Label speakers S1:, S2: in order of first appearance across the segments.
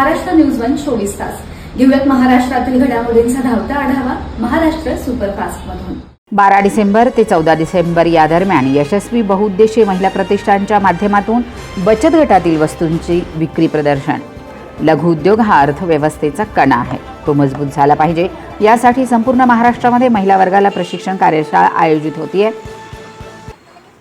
S1: Maharashtra news one चोवीस तास. घेऊयात महाराष्ट्रातील घडामोडींचा धावता आढावा महाराष्ट्र सुपरफास्ट मधून
S2: बारा डिसेंबर ते चौदा डिसेंबर या दरम्यान यशस्वी बहुउद्देशीय महिला प्रतिष्ठानच्या माध्यमातून बचत गटातील वस्तूंची विक्री प्रदर्शन. लघुउद्योग हा अर्थव्यवस्थेचा कणा आहे. तो मजबूत झाला पाहिजे. यासाठी संपूर्ण महाराष्ट्रामध्ये महिला वर्गाला प्रशिक्षण कार्यशाळा आयोजित होतीये.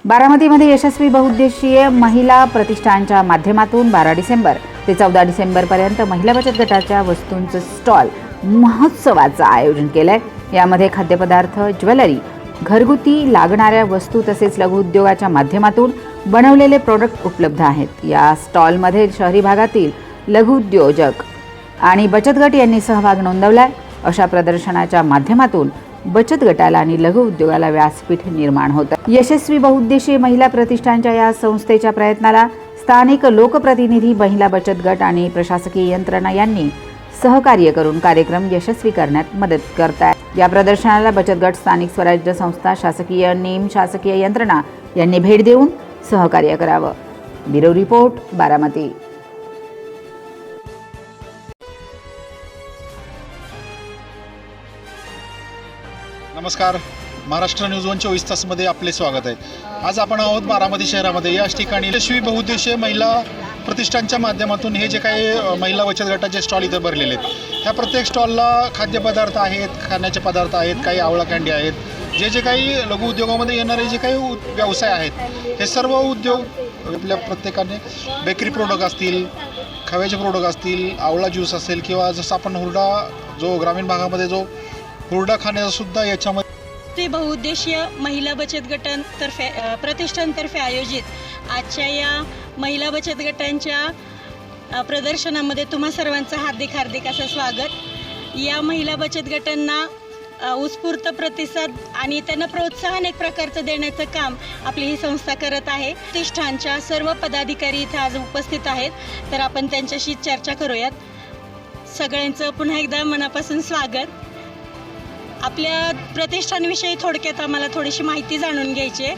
S2: बारामतीमध्ये यशस्वी बहुउद्देशीय महिला प्रतिष्ठानच्या माध्यमातून बारा डिसेंबर ते चौदा डिसेंबरपर्यंत महिला बचत गटाच्या वस्तूंचं स्टॉल महोत्सवाचं आयोजन केलं आहे यामध्ये खाद्यपदार्थ ज्वेलरी घरगुती लागणाऱ्या वस्तू तसेच लघुउद्योगाच्या माध्यमातून बनवलेले प्रोडक्ट उपलब्ध आहेत. या स्टॉलमध्ये शहरी भागातील लघुउद्योजक आणि बचत गट यांनी सहभाग नोंदवलाय. अशा प्रदर्शनाच्या माध्यमातून बचत गटाला आणि लघु उद्योगाला व्यासपीठ निर्माण होतं. यशस्वी बहुउद्देशीय महिला प्रतिष्ठानच्या या संस्थेच्या प्रयत्नाला स्थानिक लोकप्रतिनिधी महिला बचत गट आणि प्रशासकीय यंत्रणा यांनी सहकार्य करून कार्यक्रम यशस्वी करण्यात मदत करतात या प्रदर्शनाला बचत गट स्थानिक स्वराज्य संस्था शासकीय निम शासकीय यंत्रणा यांनी भेट देऊन सहकार्य करावं. Bureau report Baramati.
S3: नमस्कार. महाराष्ट्र न्यूज वन चोवीस तासमध्ये आपले स्वागत आहे. आज आपण आहोत बारामती शहरामध्ये. याच ठिकाणी यशस्वी बहुउद्देशीय महिला प्रतिष्ठानच्या माध्यमातून हे जे काही महिला बचत गटाचे स्टॉल इथं भरलेले आहेत. ह्या प्रत्येक स्टॉलला खाद्यपदार्थ आहेत खाण्याचे पदार्थ आहेत काही आवळा कँडी आहेत. जे जे काही लघु उद्योगामध्ये येणारे जे काही व्यवसाय आहेत हे सर्व उद्योग आपल्या प्रत्येकाने बेकरी प्रोडक्ट असतील खव्याचे प्रोडक्ट असतील आवळा ज्यूस असेल किंवा जसं आपण हुरडा जो ग्रामीण भागामध्ये जो हुरडा खाण्याचा सुद्धा याच्यामध्ये
S4: ते बहुउद्देशीय महिला बचत गटांतर्फे प्रतिष्ठानतर्फे आयोजित आजच्या या महिला बचत गटांच्या प्रदर्शनामध्ये तुम्हा सर्वांचं हार्दिक हार्दिक असं स्वागत. या महिला बचत गटांना उत्स्फूर्त प्रतिसाद आणि त्यांना प्रोत्साहन एक प्रकारचं देण्याचं काम आपली ही संस्था करत आहे. प्रतिष्ठानच्या सर्व पदाधिकारी इथे आज उपस्थित आहेत. तर आपण त्यांच्याशी चर्चा करूयात. सगळ्यांचं पुन्हा एकदा मनापासून स्वागत. आपल्या प्रतिष्ठानविषयी थोडक्यात आम्हाला थोडीशी माहिती जाणून घ्यायची आहे.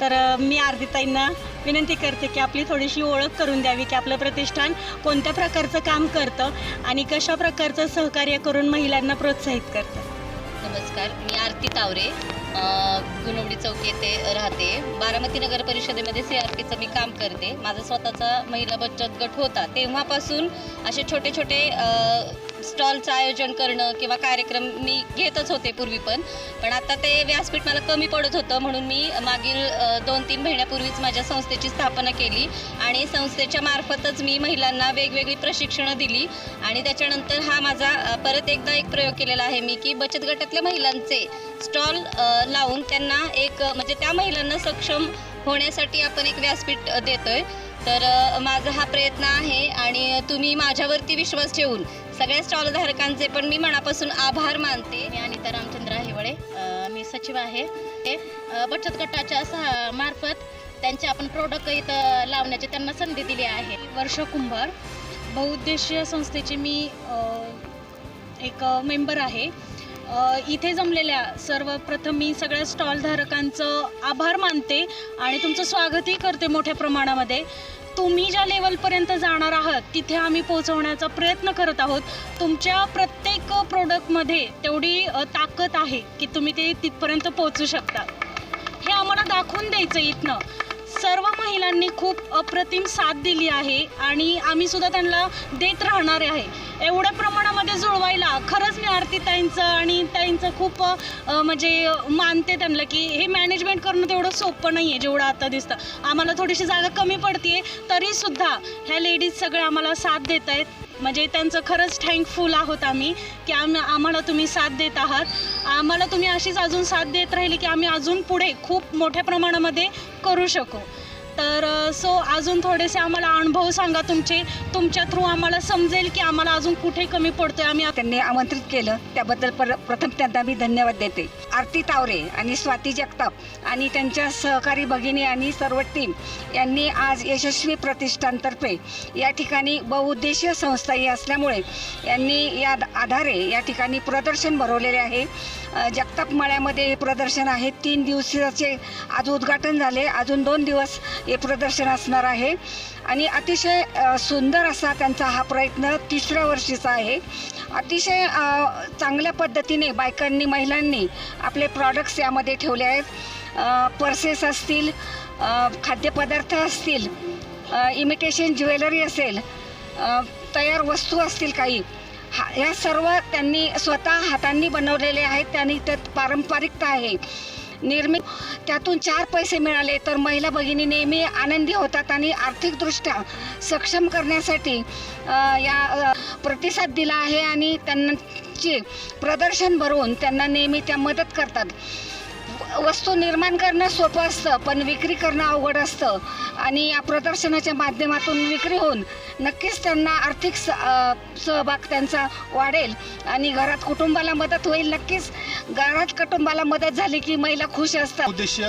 S4: तर मी आरतीताईंना विनंती करते की आपली थोडीशी ओळख करून द्यावी की आपलं प्रतिष्ठान कोणत्या प्रकारचं काम करतं आणि कशा प्रकारचं सहकार्य करून महिलांना प्रोत्साहित करतं.
S5: नमस्कार मी आरती तावरे गुणवडी चौक येथे राहते. बारामती नगर परिषदेमध्ये सी आर पीचं मी काम करते. माझा स्वतःचा महिला बचत गट होता. तेव्हापासून असे छोटे छोटे स्टॉलचं आयोजन करणं किंवा कार्यक्रम मी घेतच होते पूर्वी पण. पण आता ते व्यासपीठ मला कमी पडत होतं म्हणून मी मागील दोन तीन महिन्यापूर्वीच माझ्या संस्थेची स्थापना केली आणि संस्थेच्या मार्फतच मी महिलांना वेगवेगळी प्रशिक्षणं दिली आणि त्याच्यानंतर हा माझा परत एकदा एक प्रयोग केलेला आहे मी की बचत गटातल्या महिलांचे स्टॉल लावून त्यांना एक म्हणजे त्या महिलांना सक्षम होण्यासाठी आपण एक व्यासपीठ देतोय. तर माझा हा प्रयत्न आहे आणि तुम्ही माझ्यावरती विश्वास ठेवून सगळ्या स्टॉलधारकांचे पण मी मनापासून आभार मानते. मी अनिता रामचंद्र हिवळे मी सचिव आहे. ते बचत गटाच्या सहा मार्फत त्यांचे आपण प्रोडक्ट इथं लावण्याची त्यांना संधी दिली आहे.
S4: वर्ष कुंभार बहुउद्देशीय संस्थेची मी एक मेंबर आहे. इथे जमलेल्या सर्वप्रथम मी सगळ्या स्टॉलधारकांचं आभार मानते आणि तुमचं स्वागतही करते मोठ्या प्रमाणामध्ये. तुम्ही ज्या लेवलपर्यंत जाणार आहात तिथे आम्ही पोहोचवण्याचा प्रयत्न करत आहोत. तुमच्या प्रत्येक प्रोडक्टमध्ये तेवढी ताकद आहे की तुम्ही ते तिथपर्यंत पोहोचू शकता. हे आम्हाला दाखवून द्यायचं इथनं. सर्व महिलांनी खूप अप्रतिम साथ दिली आहे आणि आम्ही सुद्धा त्यांना देत राहणार आहे. एवढ्या प्रमाणामध्ये जुळवायला खरंच मी आरती ताईंचं आणि ताईंचं खूप म्हणजे मानते त्यांना की हे मॅनेजमेंट करणं तेवढं सोपं नाही आहे जेवढं आता दिसतं. आम्हाला थोडीशी जागा कमी पडते तरीसुद्धा ह्या लेडीज सगळ्या आम्हाला साथ देत आहेत म्हणजे त्यांचं खरंच थँकफुल आहोत आम्ही की आम आम्हाला तुम्ही साथ देत आहात. आम्हाला तुम्ही अशीच अजून साथ देत राहिली की आम्ही अजून पुढे खूप मोठ्या प्रमाणामध्ये करू शकू. तर सो अजून थोडेसे आम्हाला अनुभव सांगा तुमचे. तुमच्या थ्रू आम्हाला समजेल की आम्हाला अजून कुठे कमी पडतोय. आम्ही
S6: त्यांनी आमंत्रित केलं. त्याबद्दल पर प्रथम त्यांना मी धन्यवाद देते. आरती तावरे आणि स्वाती जगताप आणि त्यांच्या सहकारी भगिनी आणि सर्व टीम यांनी आज यशस्वी प्रतिष्ठानतर्फे या ठिकाणी बहुउद्देशीय संस्था ही असल्यामुळे यांनी या आधारे या ठिकाणी प्रदर्शन भरवलेले आहे. जगताप मळ्यामध्ये हे प्रदर्शन आहे. तीन दिवसाचे आज उद्घाटन झाले. अजून दोन दिवस हे प्रदर्शन असणार आहे. आणि अतिशय सुंदर असा त्यांचा हा प्रयत्न तिसऱ्या वर्षीचा आहे. अतिशय चांगल्या पद्धतीने बायकांनी महिलांनी आपले प्रॉडक्ट्स यामध्ये ठेवले आहेत. पर्सेस असतील खाद्यपदार्थ असतील इमिटेशन ज्वेलरी असेल तयार वस्तू असतील काही हा ह्या सर्व त्यांनी स्वतः हातांनी बनवलेले आहेत. त्यांनी त्यात पारंपरिकता आहे. निर्मित. त्यातून चार पैसे मिळाले तर महिला भगिनी नेहमी आनंदी होतात आणि आर्थिकदृष्ट्या सक्षम करण्यासाठी या प्रतिसाद दिला आहे आणि त्यांची प्रदर्शन भरवून त्यांना नेहमी त्या मदत करतात. वस्तू निर्माण करणं सोपं असतं पण विक्री करणं अवघड असतं. आणि या प्रदर्शनाच्या माध्यमातून विक्री होऊन नक्कीच त्यांना आर्थिक स सहभाग त्यांचा वाढेल. आणि घरात कुटुंबाला मदत होईल. नक्कीच घरात कुटुंबाला मदत झाली की महिला खुश असतात.
S3: उद्देश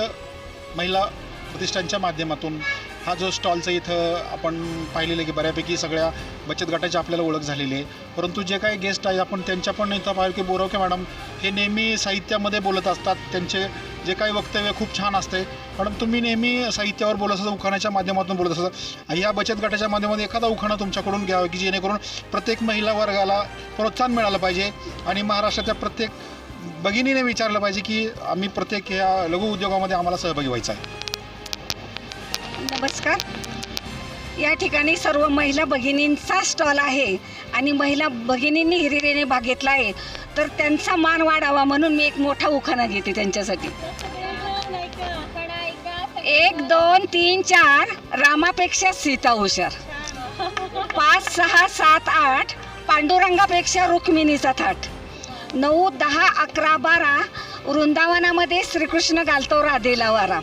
S3: महिला प्रतिष्ठानच्या माध्यमातून हा जो स्टॉलचा इथं आपण पाहिलेलं की बऱ्यापैकी सगळ्या बचत गटाची आपल्याला ओळख झालेली आहे. परंतु जे काही गेस्ट आहे आपण त्यांच्या पण इथं पाहिलं की बोरवके मॅडम हे नेहमी साहित्यामध्ये बोलत असतात. त्यांचे जे काही वक्तव्य खूप छान असते. मॅडम तुम्ही नेहमी साहित्यावर बोलत असता उखाण्याच्या माध्यमातून बोलत असता. या बचत गटाच्या माध्यमातून एखादा उखाणा तुमच्याकडून घ्यावं की जेणेकरून प्रत्येक महिला वर्गाला प्रोत्साहन मिळालं पाहिजे. आणि महाराष्ट्राच्या प्रत्येक भगिनीने विचारलं पाहिजे की आम्ही प्रत्येक ह्या लघु उद्योगामध्ये आम्हाला सहभागी व्हायचं आहे.
S6: नमस्कार. या ठिकाणी सर्व महिला भगिनींचा स्टॉल आहे आणि महिला भगिनींनी हिरिरीने भाग घेतला आहे. तर त्यांचा मान वाढावा म्हणून मी एक मोठा उखाणा घेते त्यांच्यासाठी. एक दोन तीन चार. रामापेक्षा सीता हुशार. पाच सहा सात आठ. पांडुरंगापेक्षा रुक्मिणीचा थाट. नऊ दहा अकरा बारा. वृंदावनामध्ये श्रीकृष्ण घालतो राधेला वारा.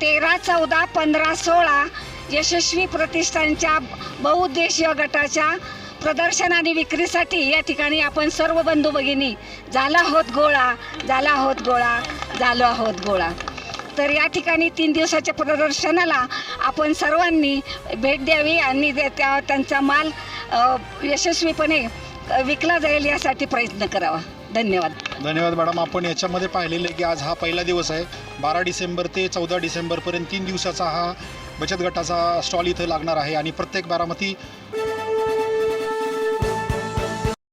S6: तेरा चौदा पंधरा सोळा यशस्वी प्रतिष्ठानच्या बहुउद्देशीय गटाच्या प्रदर्शन आणि विक्रीसाठी या ठिकाणी आपण सर्व बंधू भगिनी झाला होत गोळा झाला होत गोळा झालो आहोत गोळा. तर या ठिकाणी तीन दिवसाच्या प्रदर्शनाला आपण सर्वांनी भेट द्यावी आणि त्या त्यांचा माल यशस्वीपणे विकला जाईल यासाठी प्रयत्न करावा. धन्यवाद.
S3: धन्यवाद मॅडम. आपण याच्यामध्ये पाहिलेलं आहे की आज हा पहिला दिवस आहे. बारा डिसेंबर ते चौदा डिसेंबरपर्यंत तीन दिवसाचा हा बचत गटाचा स्टॉल इथं लागणार आहे आणि प्रत्येक बारामती